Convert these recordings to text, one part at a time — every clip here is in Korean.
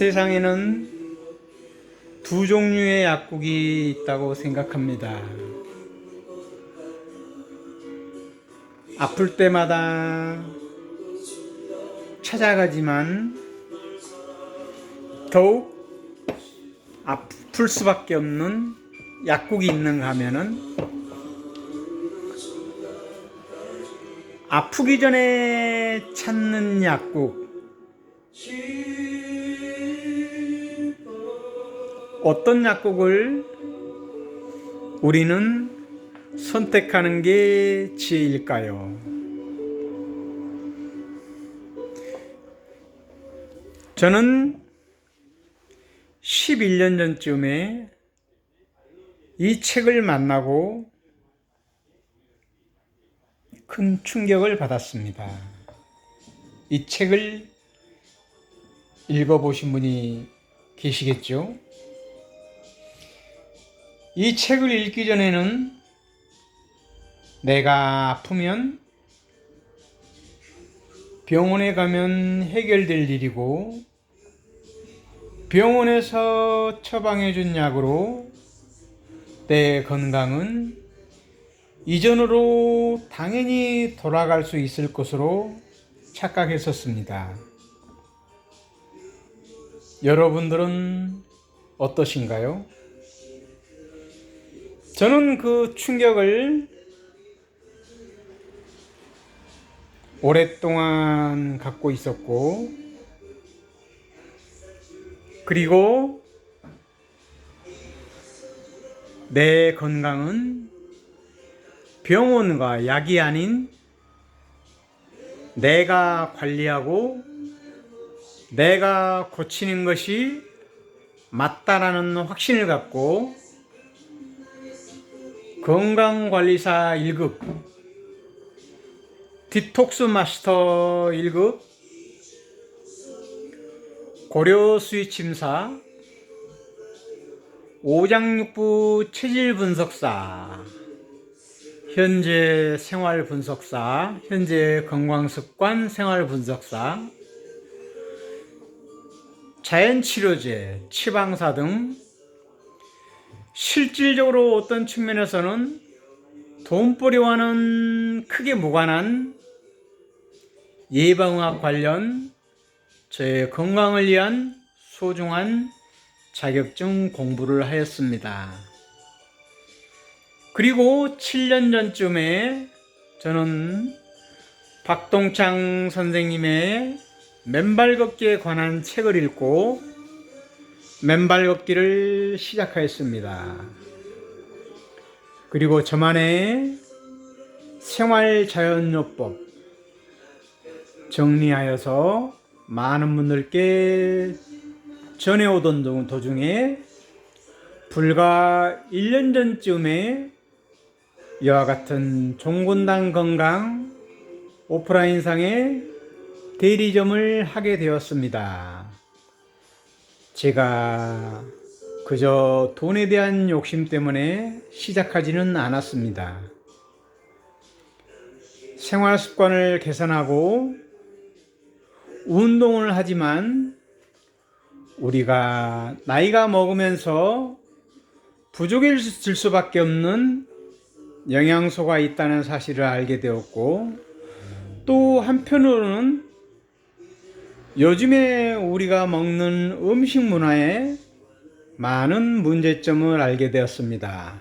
세상에는 두 종류의 약국이 있다고 생각합니다. 아플 때마다 찾아가지만 더욱 아플 수밖에 없는 약국이 있는가 하면은 아프기 전에 찾는 약국 어떤 약국을 우리는 선택하는 게 지혜일까요? 저는 11년 전쯤에 이 책을 만나고 큰 충격을 받았습니다. 이 책을 읽어보신 분이 계시겠죠? 이 책을 읽기 전에는 내가 아프면 병원에 가면 해결될 일이고 병원에서 처방해 준 약으로 내 건강은 이전으로 당연히 돌아갈 수 있을 것으로 착각했었습니다. 여러분들은 어떠신가요? 저는 그 충격을 오랫동안 갖고 있었고, 그리고 내 건강은 병원과 약이 아닌 내가 관리하고 내가 고치는 것이 맞다라는 확신을 갖고 건강관리사 1급, 디톡스 마스터 1급, 고려 수의 침사, 오장육부 체질 분석사, 현재 생활 분석사, 현재 건강습관 생활 분석사, 자연치료제, 치방사 등 실질적으로 어떤 측면에서는 돈벌이와는 크게 무관한 예방의학 관련 저의 건강을 위한 소중한 자격증 공부를 하였습니다. 그리고 7년 전쯤에 저는 박동창 선생님의 맨발 걷기에 관한 책을 읽고 맨발 걷기를 시작하였습니다. 그리고 저만의 생활 자연요법 정리하여서 많은 분들께 전해오던 도중에 불과 1년 전쯤에 이와 같은 종군당 건강 오프라인상의 대리점을 하게 되었습니다. 제가 그저 돈에 대한 욕심 때문에 시작하지는 않았습니다. 생활 습관을 개선하고 운동을 하지만 우리가 나이가 먹으면서 부족해질 수밖에 없는 영양소가 있다는 사실을 알게 되었고 또 한편으로는 요즘에 우리가 먹는 음식 문화에 많은 문제점을 알게 되었습니다.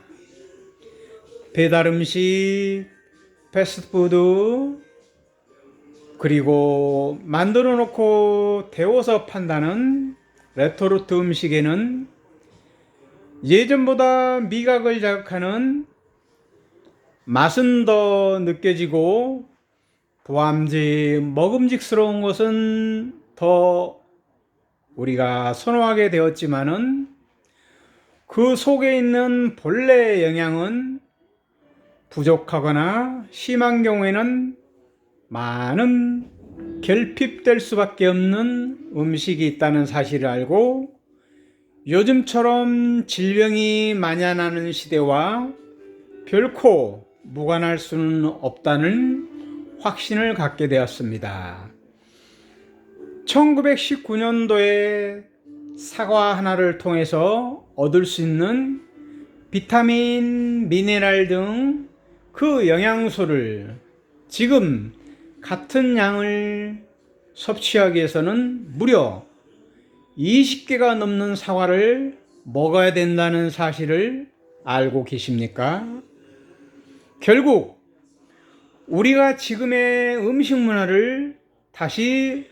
배달 음식, 패스트푸드, 그리고 만들어 놓고 데워서 판다는 레토르트 음식에는 예전보다 미각을 자극하는 맛은 더 느껴지고 보암직, 먹음직스러운 것은 더 우리가 선호하게 되었지만은 그 속에 있는 본래 영양은 부족하거나 심한 경우에는 많은 결핍될 수밖에 없는 음식이 있다는 사실을 알고 요즘처럼 질병이 만연하는 시대와 결코 무관할 수는 없다는 확신을 갖게 되었습니다. 1919년도에 사과 하나를 통해서 얻을 수 있는 비타민, 미네랄 등 그 영양소를 지금 같은 양을 섭취하기 위해서는 무려 20개가 넘는 사과를 먹어야 된다는 사실을 알고 계십니까? 결국 우리가 지금의 음식 문화를 다시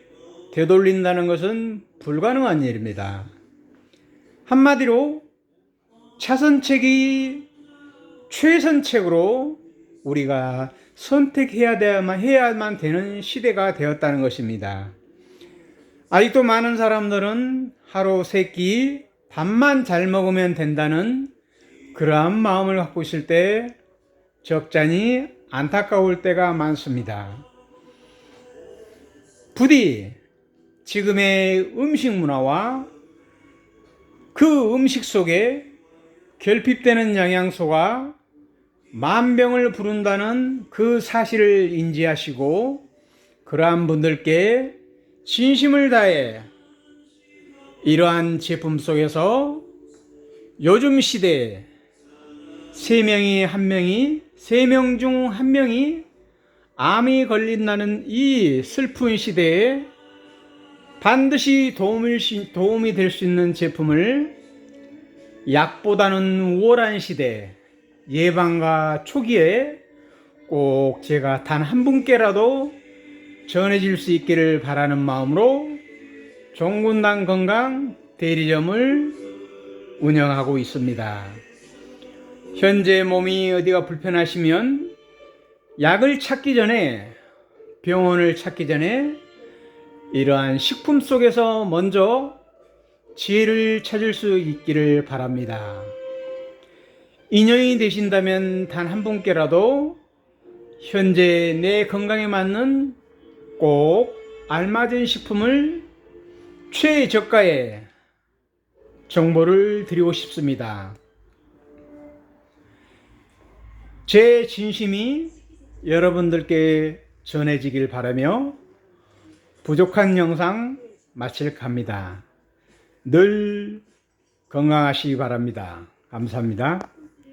되돌린다는 것은 불가능한 일입니다. 한마디로 차선책이 최선책으로 우리가 선택해야 돼야만 해야만 되는 시대가 되었다는 것입니다. 아직도 많은 사람들은 하루 세 끼 밥만 잘 먹으면 된다는 그러한 마음을 갖고 있을 때 적잖이 안타까울 때가 많습니다. 부디 지금의 음식 문화와 그 음식 속에 결핍되는 영양소가 만병을 부른다는 그 사실을 인지하시고 그러한 분들께 진심을 다해 이러한 제품 속에서 요즘 시대에 세 명이 한 명이 세 명 중 한 명이 암이 걸린다는 이 슬픈 시대에 반드시 도움을, 시- 도움이 될 수 있는 제품을 약보다는 우월한 시대 예방과 초기에 꼭 제가 단 한 분께라도 전해질 수 있기를 바라는 마음으로 종군당 건강 대리점을 운영하고 있습니다. 현재 몸이 어디가 불편하시면 약을 찾기 전에 병원을 찾기 전에 이러한 식품 속에서 먼저 지혜를 찾을 수 있기를 바랍니다. 인연이 되신다면 단 한 분께라도 현재 내 건강에 맞는 꼭 알맞은 식품을 최저가에 정보를 드리고 싶습니다. 제 진심이 여러분들께 전해지길 바라며 부족한 영상 마칠 합니다. 늘 건강하시기 바랍니다. 감사합니다.